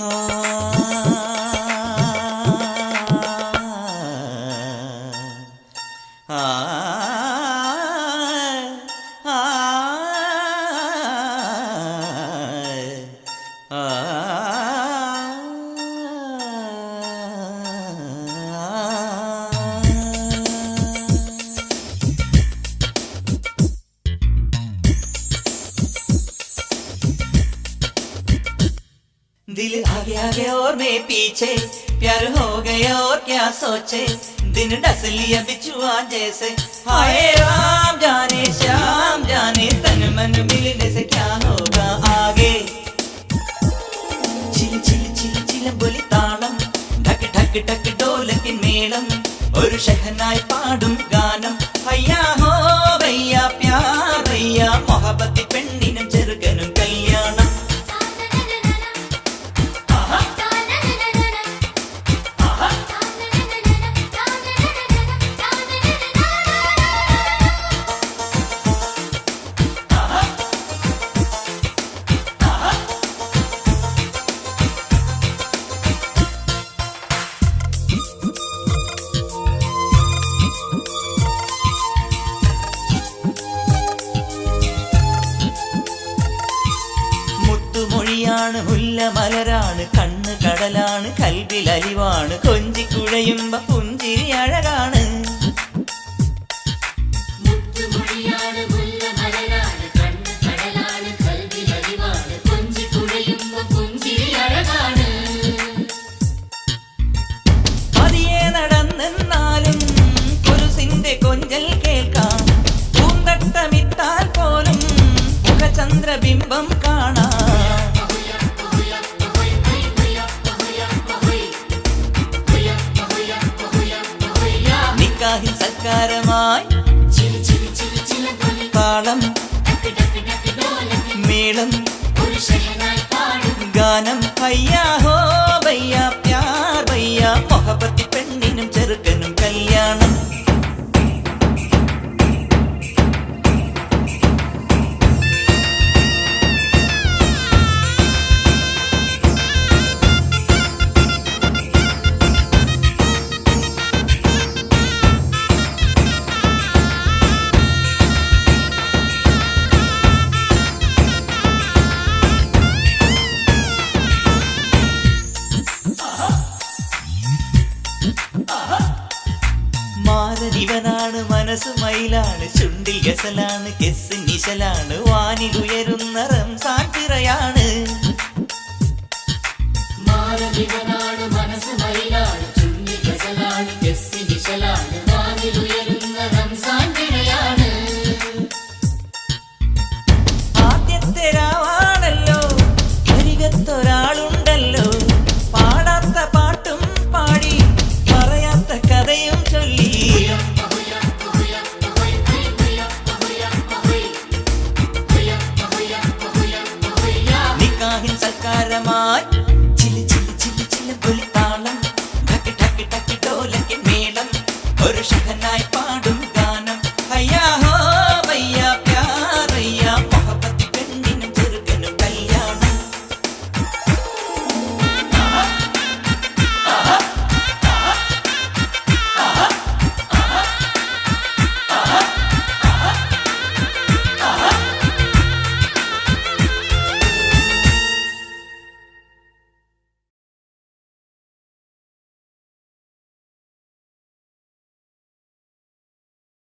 啊 दिल आगे आगे और मैं पीछे प्यार हो गया और क्या सोचे दिन डस लिया बिछुआ जैसे हाय राम जाने श्याम जाने तन मन मिलने से क्या होगा आगे ചില ചില ചില ചിലമ്പൊലി താളം ഠക് ഠക് ഠക് ഡോലക്കിൻ മേളം ഒരു ഷഹനായി പാടും ഗാനം മുത്തുമൊഴിയാണ് മുല്ലമലരാണ് കണ്ണ് കടലാണ് കൽവിൽ അലിവാണ്. കൊഞ്ചിക്കുഴയുമ്പ പുഞ്ചിരി അഴകാണ്. താളം മേളം. ഗാനം. ഭയ്യാ മാരനിവനാണ് മനസ്സ് മയിലാണ്. ചുണ്ടിൽ ഗസലാണ് കെസ് നിശലാണ്. വാനിലുയരുന്ന റംസാൻ പിറയാണ്. മാരവിവനാണ് ഒരു ഷഹനായി